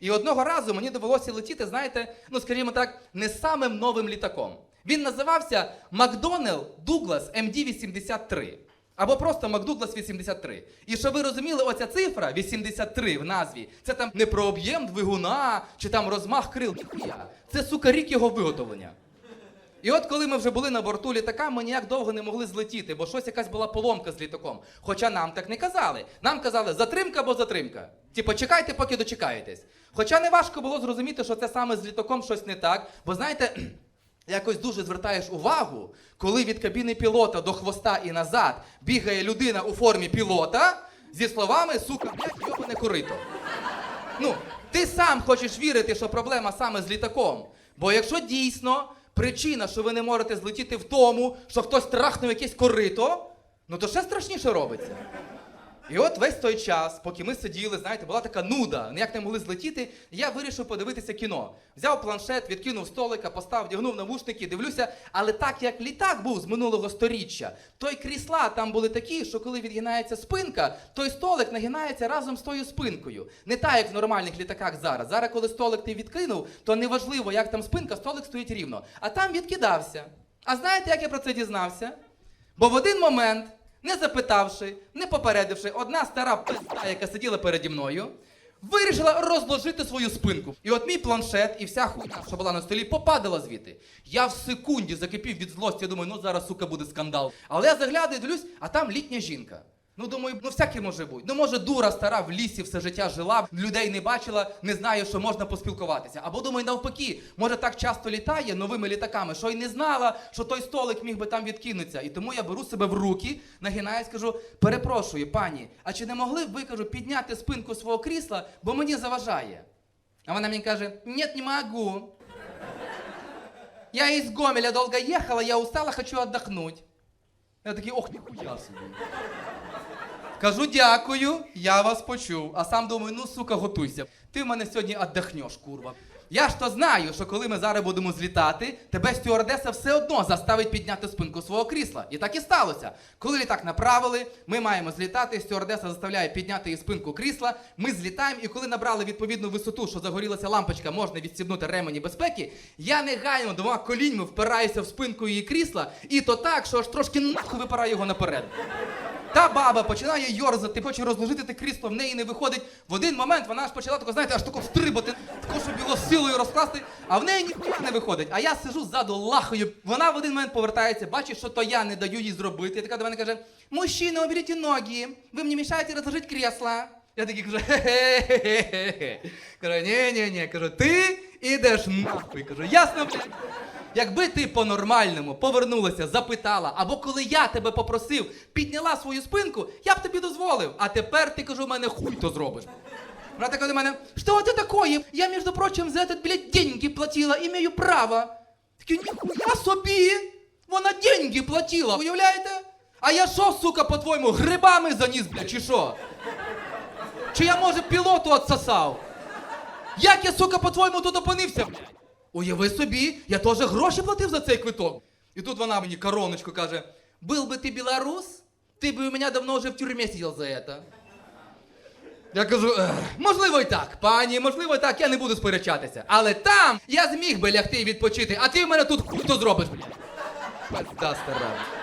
І одного разу мені довелося летіти, знаєте, ну скажімо так, не самим новим літаком. Він називався Макдонел Дуглас MD-83. Або просто Макдуглас 83. І щоб ви розуміли, оця цифра 83 в назві, це там не про об'єм двигуна чи там розмах крил. Це сука рік його виготовлення. І от коли ми вже були на борту літака, ми ніяк довго не могли злетіти, бо щось якась була поломка з літаком. Хоча нам так не казали. Нам казали затримка або затримка. Типу, чекайте, поки дочекаєтесь. Хоча не важко було зрозуміти, що це саме з літаком щось не так. Бо знаєте, якось дуже звертаєш увагу, коли від кабіни пілота до хвоста і назад бігає людина у формі пілота зі словами сука, блядь, йобане корито. Ну, ти сам хочеш вірити, що проблема саме з літаком. Бо якщо дійсно причина, що ви не можете злетіти в тому, що хтось трахнув якесь корито, ну то ще страшніше робиться. І от весь той час, поки ми сиділи, знаєте, була така нуда, ніяк не могли злетіти, я вирішив подивитися кіно. Взяв планшет, відкинув столика, поставив, вдягнув навушники, дивлюся, але так як літак був з минулого сторіччя, то й крісла там були такі, що коли відгинається спинка, той столик нагинається разом з тою спинкою. Не так, як в нормальних літаках зараз. Зараз, коли столик ти відкинув, то неважливо, як там спинка, столик стоїть рівно. А там відкидався. А знаєте, як я про це дізнався? Бо в один момент, не запитавши, не попередивши, одна стара пизда, яка сиділа переді мною, вирішила розложити свою спинку. І от мій планшет і вся хуйня, що була на столі, попадала звідти. Я в секунді закипів від злості, я думаю, ну зараз, сука, буде скандал. Але я заглядаю, дивлюсь, а там літня жінка. Ну, думаю, ну всяке може бути. Ну, може, дура стара в лісі все життя жила, людей не бачила, не знає, що можна поспілкуватися. Або думаю, навпаки, може так часто літає новими літаками, що й не знала, що той столик міг би там відкинутися. І тому я беру себе в руки, нагинаюсь, кажу: перепрошую, пані, а чи не могли б ви кажу, підняти спинку свого крісла, бо мені заважає? А вона мені каже: ні, не можу. Я из Гомеля долго ехала, я устала, хочу отдохнуть. Я такий, ох, ніхуя собі. Кажу дякую, я вас почув. А сам думаю, ну сука, готуйся. Ти в мене сьогодні отдохнеш, курва. Я ж то знаю, що коли ми зараз будемо злітати, тебе стюардеса все одно заставить підняти спинку свого крісла. І так і сталося. Коли літак направили, ми маємо злітати, стюардеса заставляє підняти її спинку крісла. Ми злітаємо, і коли набрали відповідну висоту, що загорілася лампочка, можна відстібнути ремені безпеки. Я негайно двома коліньми впираюся в спинку її крісла, і то так, що аж трошки нахуй випираю його наперед. Та баба починає йорзати, хоче розложити те крісло, в неї не виходить. В один момент вона аж почала тако, знаєте, аж тако стрибати, тако, щоб його силою розкласти, а в неї ніхуя не виходить. А я сижу ззаду, лахаю. Вона в один момент повертається, бачить, що то я не даю їй зробити. І така до мене каже: Мужчина, уберіть ноги, ви мені мішаєте розложити кресло. Я такий кажу, хе-хе-хе. Кажу, ні-ні-ні, кажу, ти ідеш нахуй. Кажу, ясно, блядь? Якби ти по-нормальному повернулася, запитала, або коли я тебе попросив, підняла свою спинку, я б тобі дозволив. А тепер ти кажу, в мене хуй то зробиш. Вона така до мене, що це такое? Я, між прочим, за этот, блядь, деньги платила, імею право. Такі, ніхуя собі! Вона деньги платила, уявляєте? А я що, сука, по-твоєму, грибами заніс, блядь, чи що? Чи я, може, пілоту отсосав? Як я, сука, по-твоєму тут опинився? Уяви собі, я теж гроші платив за цей квиток. І тут вона мені короночку каже: Был би ти білорус, ти би у мене давно вже в тюрмі сидів за це. Я кажу, можливо і так, пані, можливо і так, я не буду сперечатися. Але там я зміг би лягти і відпочити, а ти в мене тут хто зробиш, блядь. Да, стара.